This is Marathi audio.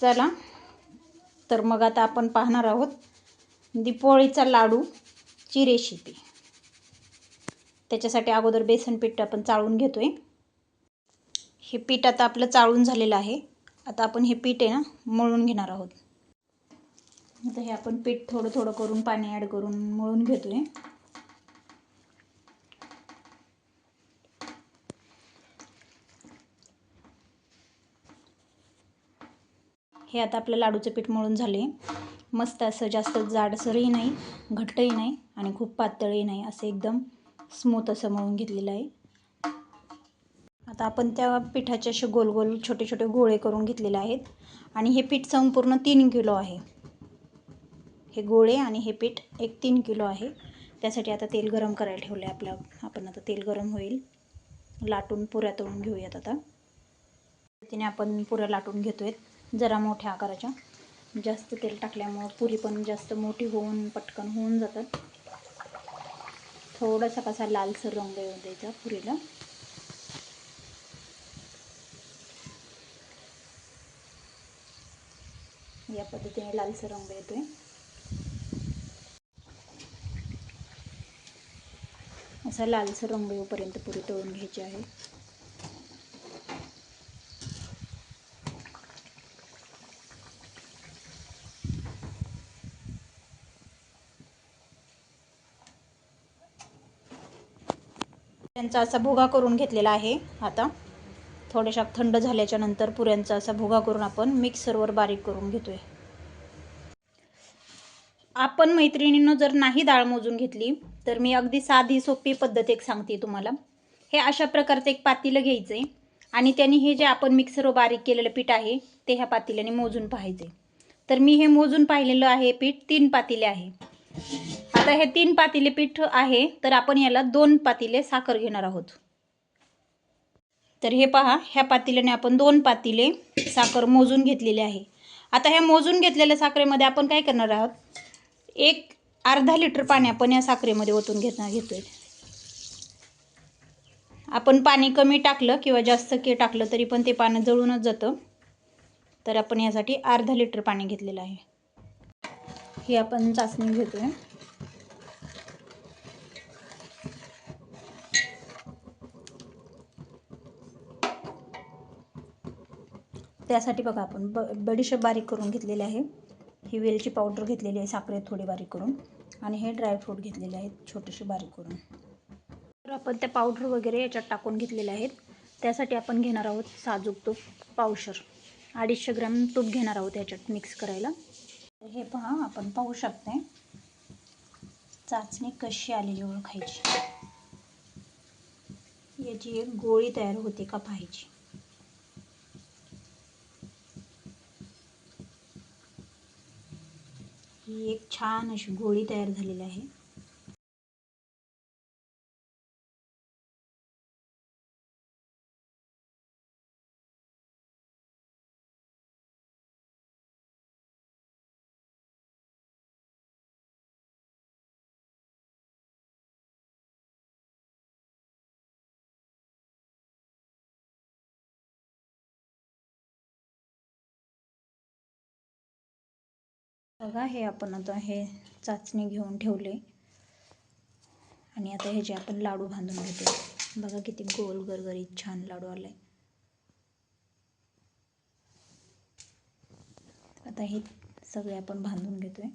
चला. तर मग आता आपण पाहणार आहोत दीपोळीचा लाडूची रेसिपी त्याच्यासाठी अगोदर बेसन पीठ आपण चाळून घेतो आहे हे पीठ आता आपलं चाळून झालेलं आहे. आता आपण हे पीठ आहे ना मळून घेणार आहोत. आता हे आपण पीठ थोडं थोडं करून पाणी ॲड करून मळून घेतो आहे हे आता आपलं लाडूचं पीठ मळून झाले. मस्त असं जास्त जाडसरही नाही घट्टही नाही आणि खूप पातळही नाही. असं एकदम स्मूथ असं मळून घेतलेलं आहे. आता आपण त्या पिठाचे असे गोल गोल छोटे छोटे गोळे करून घेतलेले आहेत. आणि हे पीठ संपूर्ण तीन किलो आहे. हे गोळे आणि हे पीठ एक तीन किलो आहे. त्यासाठी आता तेल गरम करायला ठेवलं आहे आपलं. आपण आता तेल गरम होईल. लाटून पुऱ्या तळून घेऊयात आता. तिने आपण पुऱ्या लाटून घेतो आहेत जरा मोठ्या आकाराच्या. जास्त तेल टाकल्यामुळं पुरी पण जास्त मोठी होऊन पटकन होऊन जातात. थोडासा कसा लालसर रंग येऊ द्यायचा पुरीला. या पद्धतीने लालसर रंग येतोय. असा लालसर रंग येऊपर्यंत पुरी तळून घ्यायची आहे. त्यांचा असा भुगा करून घेतलेला आहे. आता थोड्याशा थंड झाल्याच्यानंतर पुऱ्यांचा असा भुगा करून आपण मिक्सरवर बारीक करून घेतोय. आपण मैत्रिणींनो जर नाही डाळ मोजून घेतली तर मी अगदी साधी सोपी पद्धत एक सांगते तुम्हाला. हे अशा प्रकारचं एक पातीलं घ्यायचं आहे आणि त्यांनी हे जे आपण मिक्सरवर बारीक केलेलं पीठ आहे ते ह्या पातेल्याने मोजून पाहायचे तर मी हे मोजून पाहिलेलं आहे पीठ तीन पातेले आहे. आता हे तीन पातिले पीठ आहे तर आपण याला दोन पातिले साखर घेणार आहोत. तर हे पहा ह्या पातिल्याने आपण दोन पातिले साखर मोजून घेतलेले आहे. आता ह्या मोजून घेतलेल्या साखरेमध्ये आपण काय करणार आहोत? एक अर्धा लिटर पाणी आपण या साखरेमध्ये ओतून घेणार घेतोय. आपण पाणी कमी टाकलं किंवा जास्त के टाकलं तरी पण ते पाणी जळूनच जातं. तर आपण यासाठी अर्धा लिटर पाणी घेतलेलं आहे. ही आपण चाचणी घेतोय. त्यासाठी बघा आपण ब बडीशेप बारीक करून घेतलेले आहे. ही वेलची पावडर घेतलेली आहे साखरेत थोडी बारीक करून. आणि हे ड्रायफ्रूट घेतलेले आहेत छोटेसे बारीक करून. तर आपण त्या पावडर वगैरे याच्यात टाकून घेतलेले आहेत. त्यासाठी आपण घेणार आहोत साजूक तूप पावशर. अडीचशे ग्रॅम तूप घेणार आहोत याच्यात मिक्स करायला. हे पहा आपण पाहू शकते चाचणी कशी आलेली ओळखायची. याची एक गोळी तयार होते का पाहायची. ही एक छान अशी गोळी तयार झालेली आहे. बघा हे आपण आता हे चाचणी घेऊन ठेवले. आणि आता ह्याचे आपण लाडू बांधून घेतो बघा किती गोल गरगरीत छान लाडू आले आता हे सगळे आपण बांधून घेतोय.